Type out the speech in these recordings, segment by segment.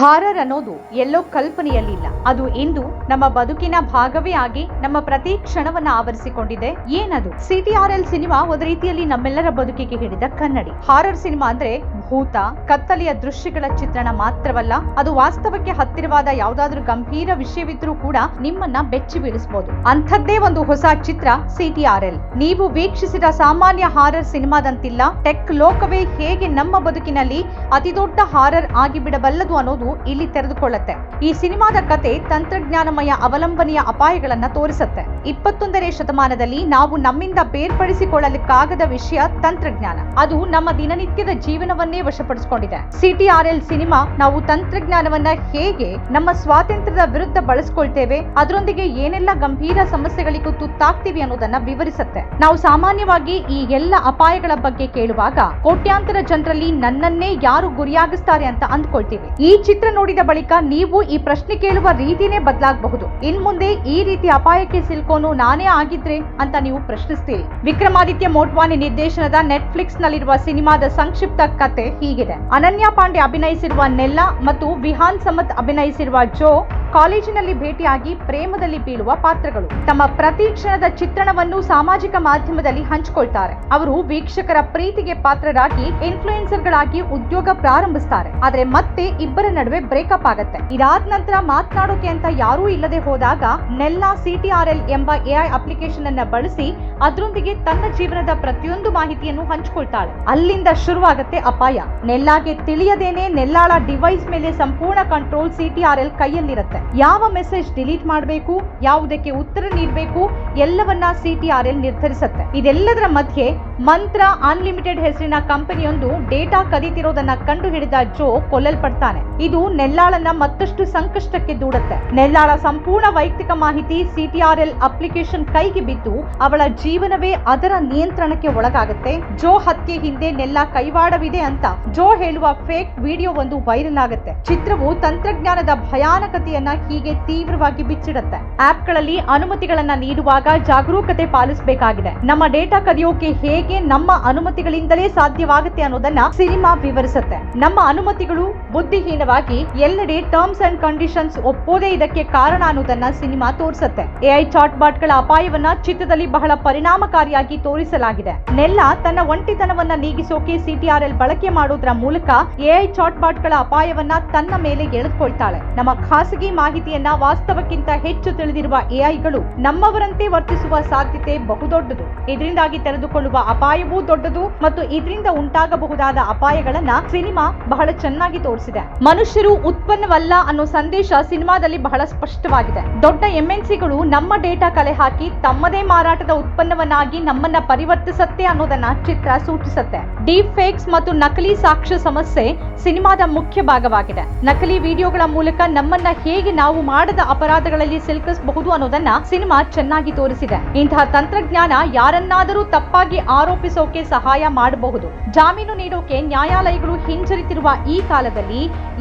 Horror ಅನ್ನೋದು ಎಲ್ಲೋ ಕಲ್ಪನೆಯಲ್ಲಿಲ್ಲ. ಅದು ಇಂದು ನಮ್ಮ ಬದುಕಿನ ಭಾಗವೇ ಆಗಿ ನಮ್ಮ ಪ್ರತಿ ಕ್ಷಣವನ್ನ ಆವರಿಸಿಕೊಂಡಿದೆ. ಏನದು? ಸಿಟಿಆರ್ಎಲ್ ಸಿನಿಮಾ ಒಂದು ರೀತಿಯಲ್ಲಿ ನಮ್ಮೆಲ್ಲರ ಬದುಕಿಗೆ ಹಿಡಿದ ಕನ್ನಡಿ. ಹಾರರ್ ಸಿನಿಮಾ ಅಂದ್ರೆ ಭೂತ, ಕತ್ತಲೆಯ ದೃಶ್ಯಗಳ ಚಿತ್ರಣ ಮಾತ್ರವಲ್ಲ, ಅದು ವಾಸ್ತವಕ್ಕೆ ಹತ್ತಿರವಾದ ಯಾವುದಾದ್ರೂ ಗಂಭೀರ ವಿಷಯವಿದ್ರೂ ಕೂಡ ನಿಮ್ಮನ್ನ ಬೆಚ್ಚಿ ಬೀಳಿಸಬಹುದು ಅಂಥದ್ದೇ ಒಂದು ಹೊಸ ಚಿತ್ರ ಸಿಟಿಆರ್ಎಲ್ ನೀವು ವೀಕ್ಷಿಸಿದ ಸಾಮಾನ್ಯ ಹಾರರ್ ಸಿನಿಮಾದಂತಿಲ್ಲ. ಟೆಕ್ ಲೋಕವೇ ಹೇಗೆ ನಮ್ಮ ಬದುಕಿನಲ್ಲಿ ಅತಿದೊಡ್ಡ ಹಾರರ್ ಆಗಿಬಿಡಬಲ್ಲದು ಅನ್ನೋದು ಇಲ್ಲಿ ತೆರೆದುಕೊಳ್ಳುತ್ತೆ. ಈ ಸಿನಿಮಾದ ಕತೆ ತಂತ್ರಜ್ಞಾನಮಯ ಅವಲಂಬನೆಯ ಅಪಾಯಗಳನ್ನ ತೋರಿಸುತ್ತೆ. ಇಪ್ಪತ್ತೊಂದನೇ ಶತಮಾನದಲ್ಲಿ ನಾವು ನಮ್ಮಿಂದ ಬೇರ್ಪಡಿಸಿಕೊಳ್ಳಲಿಕ್ಕಾಗದ ವಿಷಯ ತಂತ್ರಜ್ಞಾನ. ಅದು ನಮ್ಮ ದಿನನಿತ್ಯದ ಜೀವನವನ್ನೇ ವಶಪಡಿಸಿಕೊಂಡಿದೆ. ಸಿಟಿಆರ್ಎಲ್ ಸಿನಿಮಾ ನಾವು ತಂತ್ರಜ್ಞಾನವನ್ನ ಹೇಗೆ ನಮ್ಮ ಸ್ವಾತಂತ್ರ್ಯದ ವಿರುದ್ಧ ಬಳಸ್ಕೊಳ್ತೇವೆ, ಅದರೊಂದಿಗೆ ಏನೆಲ್ಲ ಗಂಭೀರ ಸಮಸ್ಯೆಗಳಿಗೂ ತುತ್ತಾಗ್ತೀವಿ ಅನ್ನೋದನ್ನ ವಿವರಿಸುತ್ತೆ. ನಾವು ಸಾಮಾನ್ಯವಾಗಿ ಈ ಎಲ್ಲ ಅಪಾಯಗಳ ಬಗ್ಗೆ ಕೇಳುವಾಗ ಕೋಟ್ಯಾಂತರ ಜನರಲ್ಲಿ ನನ್ನನ್ನೇ ಯಾರು ಗುರಿಯಾಗಿಸ್ತಾರೆ ಅಂತ ಅಂದ್ಕೊಳ್ತೀವಿ. ಈ ಚಿತ್ರ ನೋಡಿದ ಬಳಿಕ ನೀವು ಈ ಪ್ರಶ್ನೆ ಕೇಳುವ ರೀತಿನೇ ಬದಲಾಗಬಹುದು. ಇನ್ ಮುಂದೆ ಈ ರೀತಿ ಅಪಾಯಕ್ಕೆ ಸಿಲ್ಕೋನು ನಾನೇ ಆಗಿದ್ರೆ ಅಂತ ನೀವು ಪ್ರಶ್ನಿಸ್ತೀರಿ. ವಿಕ್ರಮಾದಿತ್ಯ ಮೋಟ್ವಾನಿ ನಿರ್ದೇಶನದ ನೆಟ್ಫ್ಲಿಕ್ಸ್ ನಲ್ಲಿರುವ ಸಿನಿಮಾದ ಸಂಕ್ಷಿಪ್ತ ಕತೆ ಹೀಗಿದೆ. ಅನನ್ಯ ಪಾಂಡೆ ಅಭಿನಯಿಸಿರುವ ನೆಲ್ಲ ಮತ್ತು ವಿಹಾನ್ ಸಮತ್ ಅಭಿನಯಿಸಿರುವ ಜೋ ಕಾಲೇಜಿನಲ್ಲಿ ಭೇಟಿಯಾಗಿ ಪ್ರೇಮದಲ್ಲಿ ಬೀಳುವ ಪಾತ್ರಗಳು. ತಮ್ಮ ಪ್ರತಿ ಕ್ಷಣದ ಚಿತ್ರಣವನ್ನು ಸಾಮಾಜಿಕ ಮಾಧ್ಯಮದಲ್ಲಿ ಹಂಚಿಕೊಳ್ತಾರೆ. ಅವರು ವೀಕ್ಷಕರ ಪ್ರೀತಿಗೆ ಪಾತ್ರರಾಗಿ ಇನ್ಫ್ಲುಯೆನ್ಸರ್ಗಳಾಗಿ ಉದ್ಯೋಗ ಪ್ರಾರಂಭಿಸ್ತಾರೆ. ಆದ್ರೆ ಮತ್ತೆ ಇಬ್ಬರ ನಡುವೆ ಬ್ರೇಕಪ್ ಆಗುತ್ತೆ. ಇದಾದ ನಂತರ ಮಾತನಾಡೋಕೆ ಅಂತ ಯಾರೂ ಇಲ್ಲದೆ ಹೋದಾಗ ನೆಲ್ಲಾ ಸಿಟಿಆರ್ಎಲ್ ಎಂಬ ಎಐ ಅಪ್ಲಿಕೇಶನ್ ಅನ್ನ ಬಳಸಿ ಅದರೊಂದಿಗೆ ತನ್ನ ಜೀವನದ ಪ್ರತಿಯೊಂದು ಮಾಹಿತಿಯನ್ನು ಹಂಚಿಕೊಳ್ತಾಳೆ. ಅಲ್ಲಿಂದ ಶುರುವಾಗತ್ತೆ ಅಪಾಯ. ನೆಲ್ಲಾಗೆ ತಿಳಿಯದೇನೆ ನೆಲ್ಲಾಳ ಡಿವೈಸ್ ಮೇಲೆ ಸಂಪೂರ್ಣ ಕಂಟ್ರೋಲ್ ಸಿಟಿಆರ್ಎಲ್ ಕೈಯಲ್ಲಿರುತ್ತೆ. ಯಾವ ಮೆಸೇಜ್ ಡಿಲೀಟ್ ಮಾಡಬೇಕು ಯಾವುದಕ್ಕೆ ಉತ್ತರ ನೀಡಬೇಕು ಎಲ್ಲವನ್ನ ಸಿಟಿಆರ್ಎಲ್ ನಿರ್ಧರಿಸುತ್ತೆ. ಇದೆಲ್ಲದರ ಮಧ್ಯೆ ಮಂತ್ರ ಅನ್ಲಿಮಿಟೆಡ್ ಹೆಸರಿನ ಕಂಪನಿಯೊಂದು ಡೇಟಾ ಕದೀತಿರೋದನ್ನ ಕಂಡು ಹಿಡಿದ ಜೋ ಕೊಲ್ಲಲ್ಪಡ್ತಾನೆ. ಇದು ನೆಲ್ಲಾಳನ್ನ ಮತ್ತಷ್ಟು ಸಂಕಷ್ಟಕ್ಕೆ ದೂಡುತ್ತೆ. ನೆಲ್ಲಾಳ ಸಂಪೂರ್ಣ ವೈಯಕ್ತಿಕ ಮಾಹಿತಿ ಸಿಟಿಆರ್ಎಲ್ ಅಪ್ಲಿಕೇಶನ್ ಕೈಗೆ ಬಿದ್ದು ಅವಳ ಜೀವನವೇ ಅದರ ನಿಯಂತ್ರಣಕ್ಕೆ ಒಳಗಾಗುತ್ತೆ. ಜೋ ಹತ್ಯೆ ಹಿಂದೆ ನೆಲ್ಲ ಕೈವಾಡವಿದೆ ಅಂತ ಜೋ ಹೇಳುವ ಫೇಕ್ ವಿಡಿಯೋ ಒಂದು ವೈರಲ್ ಆಗುತ್ತೆ. ಚಿತ್ರವು ತಂತ್ರಜ್ಞಾನದ ಭಯಾನಕತೆಯನ್ನ ಹೀಗೆ ತೀವ್ರವಾಗಿ ಬಿಚ್ಚಿಡುತ್ತೆ. ಆಪ್ಗಳಲ್ಲಿ ಅನುಮತಿಗಳನ್ನ ನೀಡುವಾಗ ಜಾಗರೂಕತೆ ಪಾಲಿಸಬೇಕಾಗಿದೆ. ನಮ್ಮ ಡೇಟಾ ಕದಿಯೋಕೆ ಹೇಗೆ ನಮ್ಮ ಅನುಮತಿಗಳಿಂದಲೇ ಸಾಧ್ಯವಾಗುತ್ತೆ ಅನ್ನೋದನ್ನ ಸಿನಿಮಾ ವಿವರಿಸುತ್ತೆ. ನಮ್ಮ ಅನುಮತಿಗಳು ಬುದ್ಧಿಹೀನವಾಗಿ ಎಲ್ಲೆಡೆ ಟರ್ಮ್ಸ್ ಅಂಡ್ ಕಂಡೀಷನ್ಸ್ ಒಪ್ಪೋದೇ ಇದಕ್ಕೆ ಕಾರಣ ಅನ್ನೋದನ್ನ ಸಿನಿಮಾ ತೋರಿಸುತ್ತೆ. ಎಐ ಚಾಟ್ ಬಾಟ್ಗಳ ಅಪಾಯವನ್ನ ಚಿತ್ರದಲ್ಲಿ ಬಹಳ ಪರಿಣಾಮಕಾರಿಯಾಗಿ ತೋರಿಸಲಾಗಿದೆ. ನೆಲ್ಲ ತನ್ನ ಒಂಟಿತನವನ್ನ ನೀಗಿಸೋಕೆ ಸಿಟಿಆರ್ಎಲ್ ಬಳಕೆ ಮಾಡೋದ್ರ ಮೂಲಕ ಎಐ ಚಾಟ್ ಬಾಟ್ಗಳ ಅಪಾಯವನ್ನ ತನ್ನ ಮೇಲೆ ಎಳೆದುಕೊಳ್ತಾಳೆ. ನಮ್ಮ ಖಾಸಗಿ ಮಾಹಿತಿಯನ್ನ ವಾಸ್ತವಕ್ಕಿಂತ ಹೆಚ್ಚು ತಿಳಿದಿರುವ ಎಐಗಳು ನಮ್ಮವರಂತೆ ವರ್ತಿಸುವ ಸಾಧ್ಯತೆ ಬಹುದೊಡ್ಡದು. ಇದರಿಂದಾಗಿ ತೆರೆದುಕೊಳ್ಳುವ ಅಪಾಯವೂ ದೊಡ್ಡದು ಮತ್ತು ಇದರಿಂದ ಉಂಟಾಗಬಹುದಾದ ಅಪಾಯಗಳನ್ನ ಸಿನಿಮಾ ಬಹಳ ಚೆನ್ನಾಗಿ ತೋರಿಸಿದೆ ಮನುಷ್ಯರು ಉತ್ಪನ್ನವಲ್ಲ ಅನ್ನೋ ಸಂದೇಶ ಸಿನಿಮಾದಲ್ಲಿ ಬಹಳ ಸ್ಪಷ್ಟವಾಗಿದೆ. ದೊಡ್ಡ ಎಂಎನ್ಸಿಗಳು ನಮ್ಮ ಡೇಟಾ ಕಲೆ ಹಾಕಿ ತಮ್ಮದೇ ಮಾರಾಟದ ಉತ್ಪನ್ನವನ್ನಾಗಿ ನಮ್ಮನ್ನ ಪರಿವರ್ತಿಸತ್ತೆ ಅನ್ನೋದನ್ನ ಚಿತ್ರ ಸೂಚಿಸುತ್ತೆ. ಡೀಪ್ ಫೇಕ್ಸ್ ಮತ್ತು ನಕಲಿ ಸಾಕ್ಷ್ಯ ಸಮಸ್ಯೆ ಸಿನಿಮಾದ ಮುಖ್ಯ ಭಾಗವಾಗಿದೆ. ನಕಲಿ ವಿಡಿಯೋಗಳ ಮೂಲಕ ನಮ್ಮನ್ನ ಹೇಗೆ ನಾವು ಮಾಡದ ಅಪರಾಧಗಳಲ್ಲಿ ಸಿಲುಕಿಸಬಹುದು ಅನ್ನೋದನ್ನ ಸಿನಿಮಾ ಚೆನ್ನಾಗಿ ತೋರಿಸಿದೆ. ಇಂತಹ ತಂತ್ರಜ್ಞಾನ ಯಾರನ್ನಾದರೂ ತಪ್ಪಾಗಿ ಆರೋಪಿಸೋಕೆ ಸಹಾಯ ಮಾಡಬಹುದು. ಜಾಮೀನು ನೀಡೋಕೆ ನ್ಯಾಯಾಲಯಗಳು ಹಿಂಜರಿತಿರುವ ಈ ಕಾಲದಲ್ಲಿ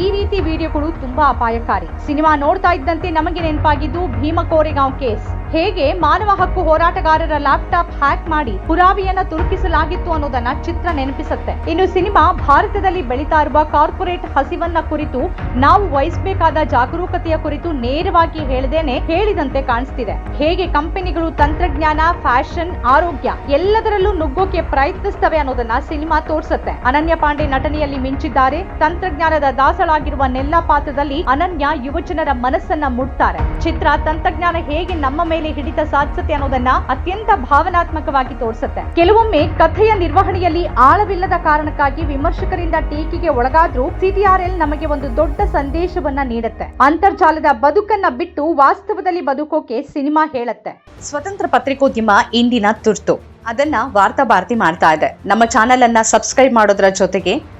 ಈ ರೀತಿ ವಿಡಿಯೋಗಳು ತುಂಬಾ ಅಪಾಯಕಾರಿ. ಸಿನಿಮಾ ನೋಡ್ತಾ ಇದ್ದಂತೆ ನಮಗೆ ನೆನಪಾಗಿದ್ದು ಭೀಮ ಕೋರೆಗಾಂವ್ ಕೇಸ್. ಹೇಗೆ ಮಾನವ ಹಕ್ಕು ಹೋರಾಟಗಾರರ ಲ್ಯಾಪ್ಟಾಪ್ ಹ್ಯಾಕ್ ಮಾಡಿ ಪುರಾವೆಯನ್ನ ತುರುಕಿಸಲಾಗಿತ್ತು ಅನ್ನೋದನ್ನ ಚಿತ್ರ ನೆನಪಿಸುತ್ತೆ. ಇನ್ನು ಸಿನಿಮಾ ಭಾರತದಲ್ಲಿ ಬೆಳೀತಾ ಇರುವ ಕಾರ್ಪೊರೇಟ್ ಹಸಿವನ್ನ ಕುರಿತು ನಾವು ವಹಿಸಬೇಕಾದ ಜಾಗರೂಕತೆಯ ಕುರಿತು ನೇರವಾಗಿ ಹೇಳದೇನೆ ಹೇಳಿದಂತೆ ಕಾಣಿಸ್ತಿದೆ. ಹೇಗೆ ಕಂಪನಿಗಳು ತಂತ್ರಜ್ಞಾನ, ಫ್ಯಾಷನ್, ಆರೋಗ್ಯ ಎಲ್ಲದರಲ್ಲೂ ನುಗ್ಗೋಕೆ ಪ್ರಯತ್ನಿಸ್ತವೆ ಅನ್ನೋದನ್ನ ಸಿನಿಮಾ ತೋರಿಸುತ್ತೆ. ಅನನ್ಯ ಪಾಂಡೆ ನಟನೆಯಲ್ಲಿ ಮಿಂಚಿದ್ದಾರೆ. ತಂತ್ರಜ್ಞಾನದ ದಾಸಳಾಗಿರುವ ನೆಲ್ಲ ಪಾತ್ರದಲ್ಲಿ ಅನನ್ಯ ಯುವಜನರ ಮನಸ್ಸನ್ನ ಮುಟ್ತಾರೆ. ಚಿತ್ರ ತಂತ್ರಜ್ಞಾನ ಹೇಗೆ ನಮ್ಮ ಮೇಲೆ ಹಿಡಿತ ಸಾಧಿಸುತ್ತೆ ಅನ್ನೋದನ್ನ ಅತ್ಯಂತ ಭಾವನಾತ್ಮಕವಾಗಿ ತೋರಿಸುತ್ತೆ. ಕೆಲವೊಮ್ಮೆ ಕಥೆಯ ನಿರ್ವಹಣೆಯಲ್ಲಿ ಆಳವಿಲ್ಲದ ಕಾರಣಕ್ಕಾಗಿ ವಿಮರ್ಶಕರಿಂದ ಟೀಕೆಗೆ ಒಳಗಾದ್ರೂ ಸಿಟಿಆರ್ಎಲ್ ನಮಗೆ ಒಂದು ದೊಡ್ಡ ಸಂದೇಶವನ್ನ ನೀಡುತ್ತೆ. ಅಂತರ್ಜಾಲದ ಬದುಕನ್ನ ಬಿಟ್ಟು ವಾಸ್ತವದಲ್ಲಿ ಬದುಕೋಕೆ ಸಿನಿಮಾ ಹೇಳುತ್ತೆ. ಸ್ವತಂತ್ರ ಪತ್ರಿಕೋದ್ಯಮ ಇಂದಿನ ತುರ್ತು. ಅದನ್ನ ವಾರ್ತಾ ಭಾರತಿ ಮಾಡ್ತಾ ಇದೆ. ನಮ್ಮ ಚಾನೆಲ್ ಅನ್ನ ಸಬ್ಸ್ಕ್ರೈಬ್ ಮಾಡೋದ್ರ ಜೊತೆಗೆ